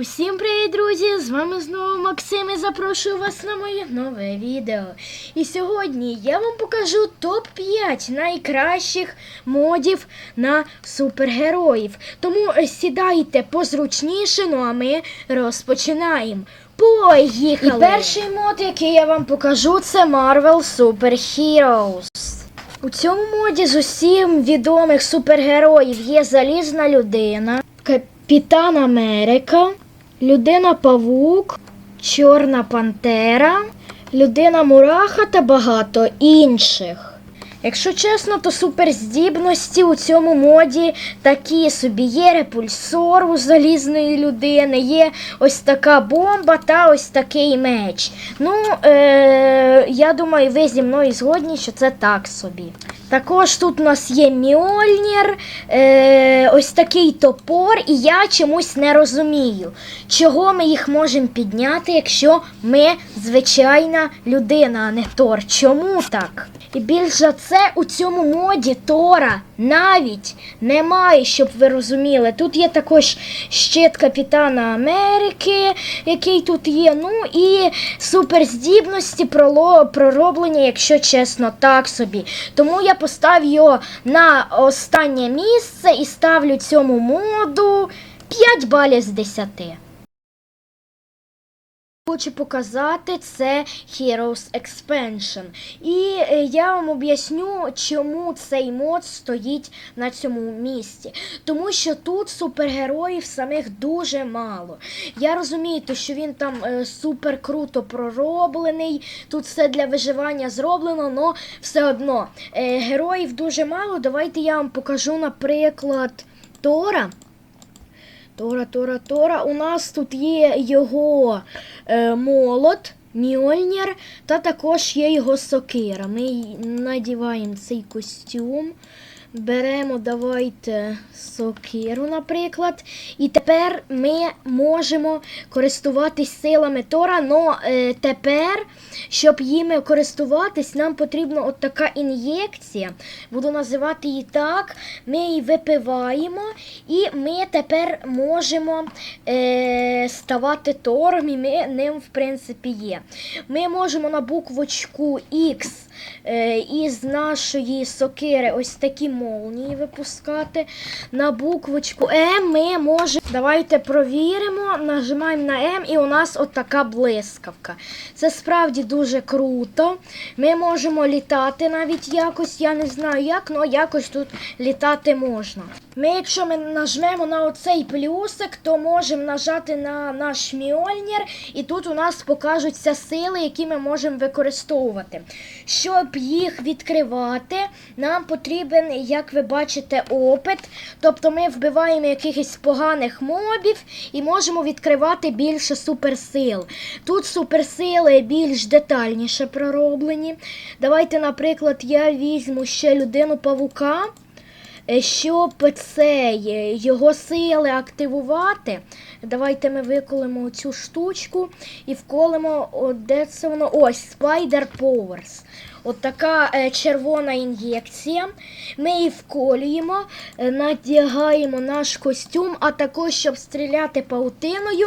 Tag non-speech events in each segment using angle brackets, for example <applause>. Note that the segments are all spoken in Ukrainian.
Усім привіт, друзі! З вами знову Максим і запрошую вас на моє нове відео. І сьогодні я вам покажу топ-5 найкращих модів на супергероїв. Тому сідайте позручніше, ну а ми розпочинаємо. Поїхали! І перший мод, який я вам покажу, це Marvel Super Heroes. У цьому моді з усім відомих супергероїв є залізна людина, Капітан Америка, Людина Павук, Чорна Пантера, Людина Мураха та багато інших. Якщо чесно, то суперздібності у цьому моді такі собі. Є репульсор у залізної людини, є ось така бомба та ось такий меч. Ну, е- я думаю, ви зі мною згодні, що це так собі. Також тут у нас є Мьольнір, е- ось такий топор, і я чомусь не розумію, чого ми їх можемо підняти, якщо ми звичайна людина, а не Тор. Чому так? І більш за це у цьому моді Тора навіть немає, щоб ви розуміли. Тут є також щит Капітана Америки, який тут є. Ну і суперздібності пророблені, якщо чесно, так собі. Тому я поставлю його на останнє місце і ставлю цьому моду 5 балів з 10. Хочу показати це Heroes Expansion. І е, я вам об'ясню, чому цей мод стоїть на цьому місці. Тому що тут супергероїв самих дуже мало. Я розумію, що він там е, супер круто пророблений, тут все для виживання зроблено, але все одно е, героїв дуже мало. Давайте я вам покажу, наприклад, Тора. Тора, Тора, Тора. У нас тут є його е, молот, Мьольнір, та також є його сокира. Ми надіваємо цей костюм. Беремо, давайте сокиру, наприклад. І тепер ми можемо користуватись силами Тора. Но е, тепер, щоб їми користуватись, нам потрібна от така ін'єкція. Буду називати її так. Ми її випиваємо, і ми тепер можемо е, ставати Тором, і ми ним, в принципі, є. Ми можемо на буквочку е, із нашої сокири ось такі молнії випускати. На буквочку М ми можемо. Давайте провіримо, нажимаємо на М, і у нас от така блискавка. Це справді дуже круто. Ми можемо літати навіть якось. Я не знаю як, але якось тут літати можна. Ми, якщо ми нажмемо на оцей плюсик, то можемо нажати на наш міольнір, і тут у нас покажуться сили, які ми можемо використовувати. Щоб їх відкривати, нам потрібен, як ви бачите, опит. Тобто ми вбиваємо якихось поганих мобів і можемо відкривати більше суперсил. Тут суперсили більш детальніше пророблені. Давайте, наприклад, я візьму ще людину павука. Е, Щоб цей, е, його сили активувати, давайте ми виколимо цю штучку і вколимо, де це воно? Ось, Spider Powers. От така е, червона ін'єкція. Ми її вколюємо, е, надягаємо наш костюм, а також, щоб стріляти паутиною,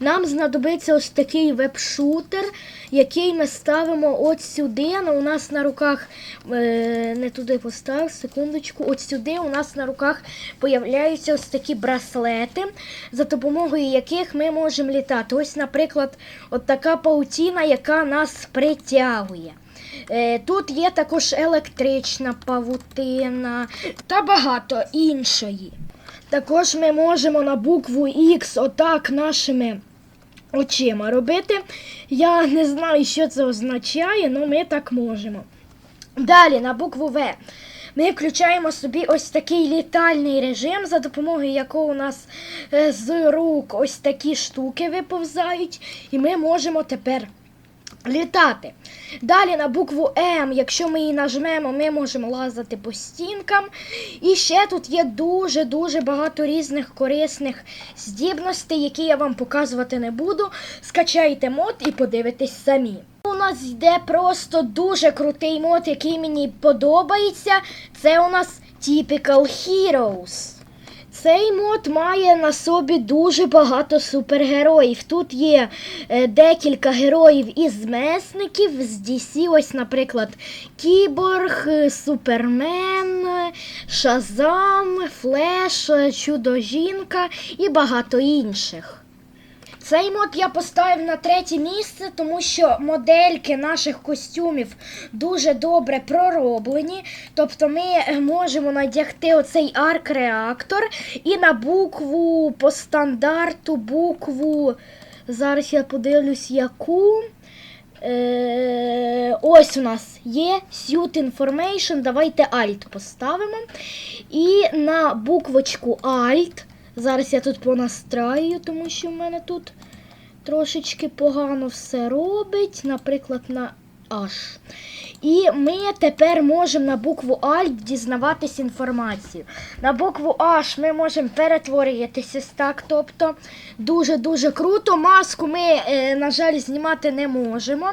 нам знадобиться ось такий веб-шутер, який ми ставимо от сюди. Ну, у нас на руках е, не туди постав, секундочку. От сюди у нас на руках появляються ось такі браслети, за допомогою яких ми можемо літати. Ось, наприклад, от така паутіна, яка нас притягує. Е, Тут є також електрична павутина та багато іншої. Також ми можемо на букву X отак нашими очима робити. Я не знаю, що це означає, але ми так можемо. Далі на букву В. Ми включаємо собі ось такий літальний режим, за допомогою якого у нас е, з рук ось такі штуки виповзають, і ми можемо тепер літати. Далі на букву М, якщо ми її нажмемо, ми можемо лазити по стінкам. І ще тут є дуже-дуже багато різних корисних здібностей, які я вам показувати не буду. Скачайте мод і подивитесь самі. У нас йде просто дуже крутий мод, який мені подобається. Це у нас Typical Heroes. Цей мод має на собі дуже багато супергероїв. Тут є е, декілька героїв із месників з DC, ось, наприклад, Кіборг, е, Супермен, е, Шазам, Флеш, е, Чудо-жінка і багато інших. Цей мод я поставив на третє місце, тому що модельки наших костюмів дуже добре пророблені. Тобто ми можемо надягти оцей арк-реактор і на букву по стандарту, букву. Зараз я подивлюсь, яку. Е, ось у нас є Suit Information. Давайте Alt поставимо. І на буквочку Alt. Зараз я тут понастраю, тому що в мене тут трошечки погано все робить. Наприклад, на H. І ми тепер можемо на букву Alt дізнаватись інформацію. На букву H ми можемо перетворюватися так. Тобто дуже-дуже круто. Маску ми, е, на жаль, знімати не можемо.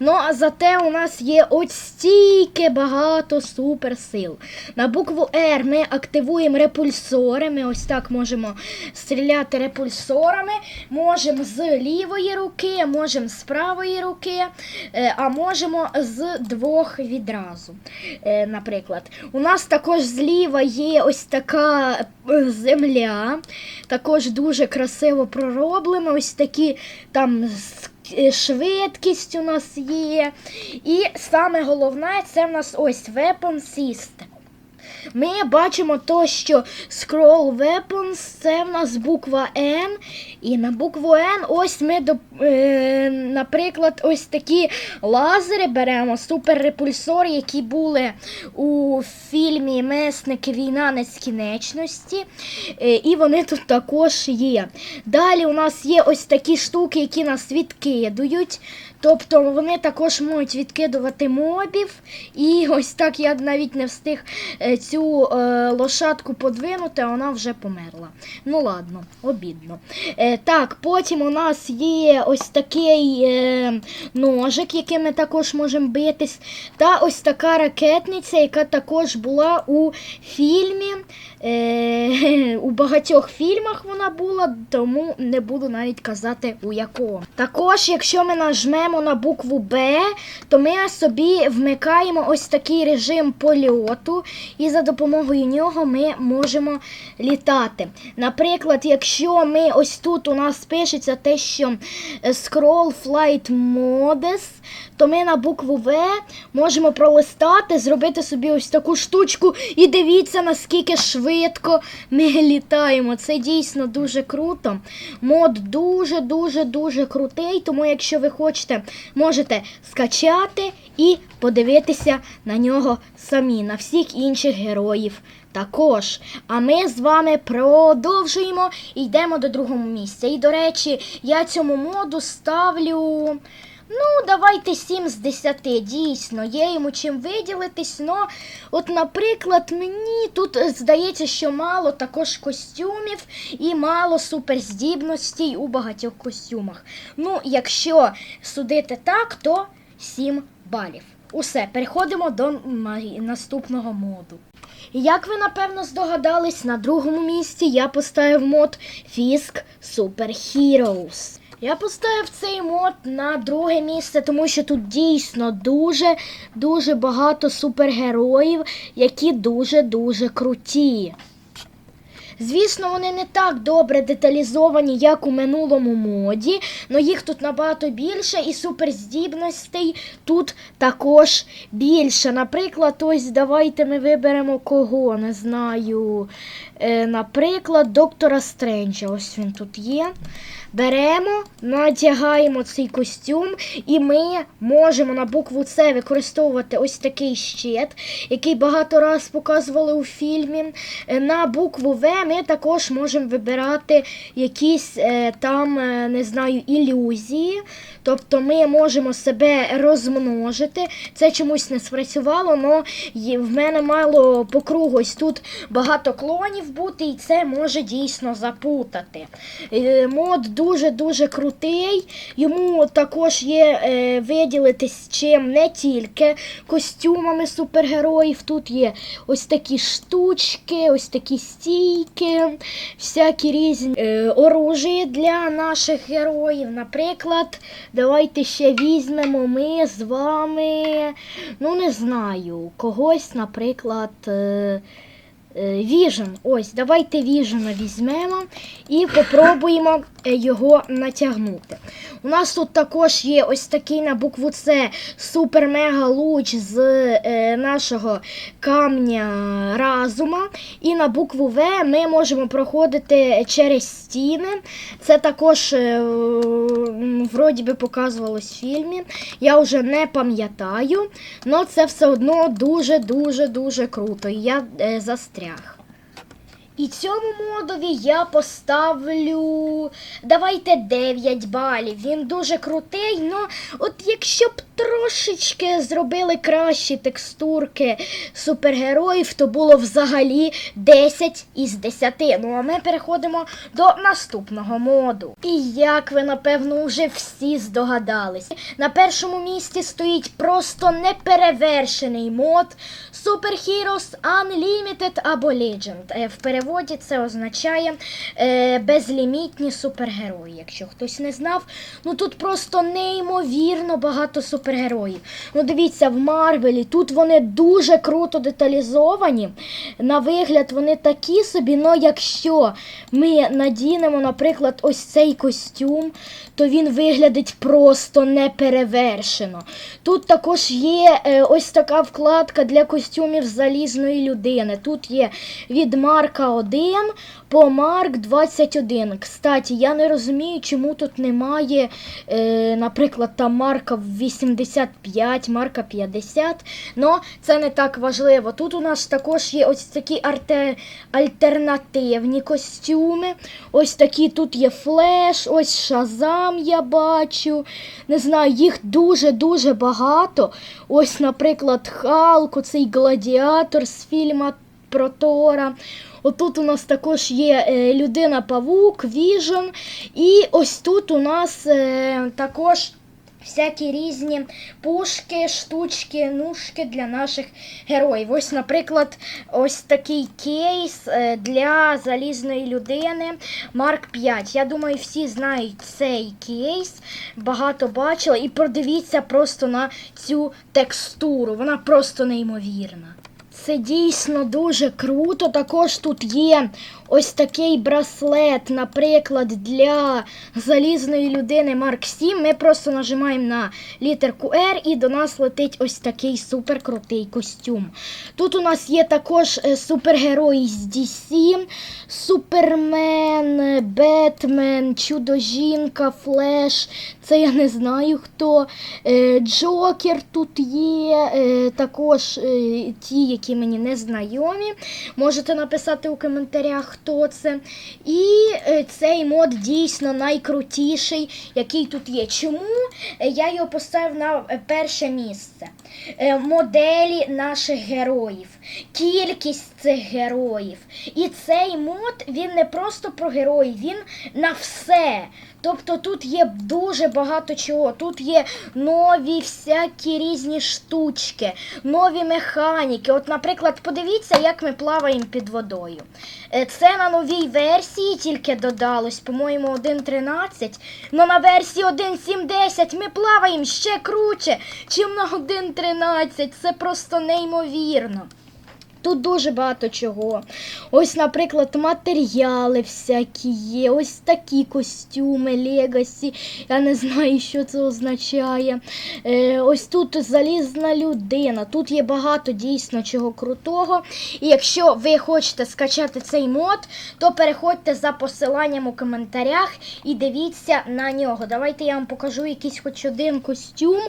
Ну, а зате у нас є ось стільки багато суперсил. На букву R ми активуємо репульсори. Ми ось так можемо стріляти репульсорами. Можемо з лівої руки, можемо з правої руки, е, а можемо з двох відразу. Е, Наприклад, у нас також зліва є ось така е, земля, також дуже красиво пророблена. Ось такі там е, швидкість у нас є. І саме головне це в нас ось Weapon System. Ми бачимо то, що Scroll Weapons це в нас буква N. І на букву N ось ми, е, наприклад, ось такі лазери беремо, суперрепульсори, які були у фільмі Месники Війна нескінченності. Е, і вони тут також є. Далі у нас є ось такі штуки, які нас відкидують. Тобто вони також можуть відкидувати мобів. І ось так я навіть не встиг е, цю е, лошадку подвинути, а вона вже померла. Ну ладно, обідно. Е, так, потім у нас є ось такий е, ножик, яким ми також можемо битись. Та ось така ракетниця, яка також була у фільмі. Е, <laughs> у багатьох фільмах вона була, тому не буду навіть казати у якому. Також, якщо ми нажмемо на букву Б, то ми собі вмикаємо ось такий режим польоту, і за допомогою нього ми можемо літати. Наприклад, якщо ми ось тут у нас пишеться те, що е, Scroll Flight Modes, то ми на букву В можемо пролистати, зробити собі ось таку штучку і дивіться, наскільки швидко ми літаємо. Це дійсно дуже круто. Мод дуже-дуже дуже крутий, тому якщо ви хочете, можете скачати і подивитися на нього самі, на всіх інших героїв. Також, а ми з вами продовжуємо і йдемо до другого місця. І, до речі, я цьому моду ставлю. Ну, давайте 7 з 10, дійсно, є йому чим виділитись. Но, от, наприклад, мені тут е, здається, що мало також костюмів і мало суперздібностей у багатьох костюмах. Ну, якщо судити так, то 7 балів. Усе, переходимо до наступного моду. Як ви напевно здогадались, на другому місці я поставив мод Fisk Super Heroes. Я поставив цей мод на друге місце, тому що тут дійсно дуже дуже багато супергероїв, які дуже-дуже круті. Звісно, вони не так добре деталізовані, як у минулому моді, але їх тут набагато більше, і суперздібностей тут також більше. Наприклад, ось давайте ми виберемо кого, не знаю. Е, наприклад, доктора Стренджа. Ось він тут є. Беремо, надягаємо цей костюм, і ми можемо на букву С використовувати ось такий щит, який багато раз показували у фільмі. Е, На букву В ми також можемо вибирати якісь е, там, е, не знаю, ілюзії. Тобто ми можемо себе розмножити. Це чомусь не спрацювало, але в мене мало по кругу ось тут багато клонів бути, і це може дійсно запутати. Мод дуже-дуже крутий. Йому також є е, виділитись чим не тільки костюмами супергероїв. Тут є ось такі штучки, ось такі стійки. всякі різні е, оружі для наших героїв. Наприклад, давайте ще візьмемо ми з вами, ну не знаю, когось, наприклад. Е, Віжен. Ось, давайте Віжена візьмемо і попробуємо його натягнути. У нас тут також є ось такий на букву С супер-мега луч з е, нашого камня разума. І на букву В ми можемо проходити через стіни. Це також е, вроді би показувалось в фільмі. Я вже не пам'ятаю, але це все одно дуже-дуже дуже круто. Я е, застряг. І цьому модові я поставлю. Давайте 9 балів. Він дуже крутий, але от якщо б трошечки зробили кращі текстурки супергероїв, то було взагалі 10 із 10. Ну а ми переходимо до наступного моду. І як ви напевно вже всі здогадались, на першому місці стоїть просто неперевершений мод Super Heroes Unlimited або Legend. Е, В переводі це означає е, безлімітні супергерої. Якщо хтось не знав, ну тут просто неймовірно багато супергероїв. Ну дивіться, в Марвелі тут вони дуже круто деталізовані. На вигляд вони такі собі, але якщо ми надінемо, наприклад, ось цей костюм, то він виглядить просто неперевершено. Тут також є е, ось така вкладка для костюмів залізної людини. Тут є від Марка 1 по Марк 21. Кстати, я не розумію, чому тут немає, е, наприклад, там Марка 85, Марка 50. Но це не так важливо. Тут у нас також є ось такі арте... альтернативні костюми. Ось такі тут є флеш, ось Шазам я бачу. Не знаю, їх дуже-дуже багато. Ось, наприклад, Халк, оцей гладіатор з фільма про Тора. Отут у нас також є е, людина-павук, Віжен. І ось тут у нас е, також. Всякі різні пушки, штучки, нушки для наших героїв. Ось, наприклад, ось такий кейс е, для залізної людини Марк 5. Я думаю, всі знають цей кейс, багато бачили. І подивіться просто на цю текстуру. Вона просто неймовірна. Це дійсно дуже круто. Також тут є ось такий браслет, наприклад, для залізної людини Марк 7. Ми просто нажимаємо на літерку R і до нас летить ось такий суперкрутий костюм. Тут у нас є також е, супергерої з DC, Супермен, Бетмен, Чудо-жінка, Флеш. Це я не знаю хто. Е, Джокер тут є, е, також е, ті, які мені не знайомі. Можете написати у коментарях, хто це. І цей мод дійсно найкрутіший, який тут є. Чому я його поставив на перше місце? Е, Моделі наших героїв, кількість цих героїв. І цей мод він не просто про героїв, він на все. Тобто тут є дуже багато чого. Тут є нові всякі різні штучки, нові механіки. От, наприклад, подивіться, як ми плаваємо під водою. Е, Це на новій версії тільки додалось, по-моєму, 1.13. Ну на версії 1.7.10 ми плаваємо ще круче, чим на 1.13. Це просто неймовірно. Тут дуже багато чого. Ось, наприклад, матеріали всякі є, ось такі костюми, легасі. Я не знаю, що це означає. Е, ось тут залізна людина. Тут є багато дійсно чого крутого. І якщо ви хочете скачати цей мод, то переходьте за посиланням у коментарях і дивіться на нього. Давайте я вам покажу якийсь хоч один костюм.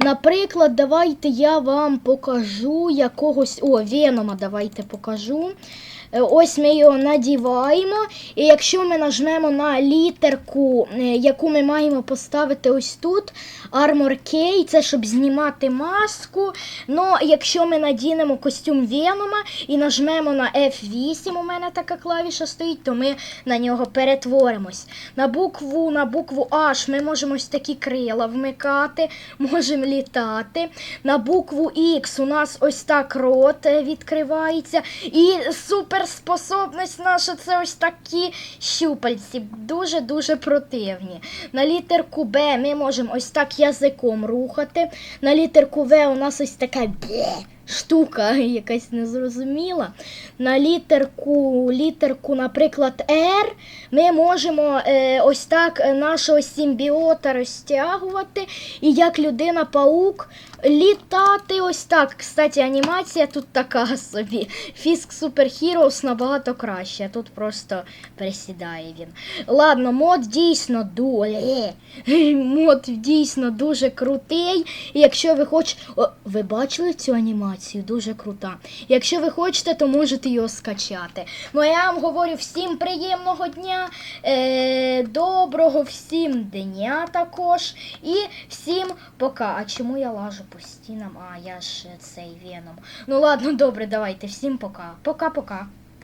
Наприклад, давайте я вам покажу якогось. О, Венома давайте покажу. Е, Ось ми його надіваємо. І якщо ми нажмемо на літерку, е, яку ми маємо поставити ось тут, Armor K, це щоб знімати маску. Ну, якщо ми надінемо костюм Венома і нажмемо на F8, у мене така клавіша стоїть, то ми на нього перетворимось. На букву на букву H ми можемо ось такі крила вмикати, <laughs> можемо літати. На букву X у нас ось так рот е, відкривається. І супер суперспособність наша це ось такі щупальці. Дуже-дуже противні. На літерку Б ми можемо ось так язиком рухати. На літерку В у нас ось така бє штука, <laughs> якась незрозуміла. На літерку, літерку, наприклад, R ми можемо е, ось так нашого симбіота розтягувати. І як людина-паук літати ось так. Кстати, анімація тут така собі. Фіск Супер Heroes набагато краще. Тут просто присідає він. Ладно, мод дійсно дуже. Мод дійсно дуже крутий. І якщо ви хочете. Ви бачили цю анімацію? Дуже крута. Якщо ви хочете, то можете його скачати. Ну а я вам говорю всім приємного дня, е, доброго всім дня також. І всім пока. А чому я лажу по? А, я ж е, цей веном. Ну ладно, добре, давайте. Всім пока. Пока-пока.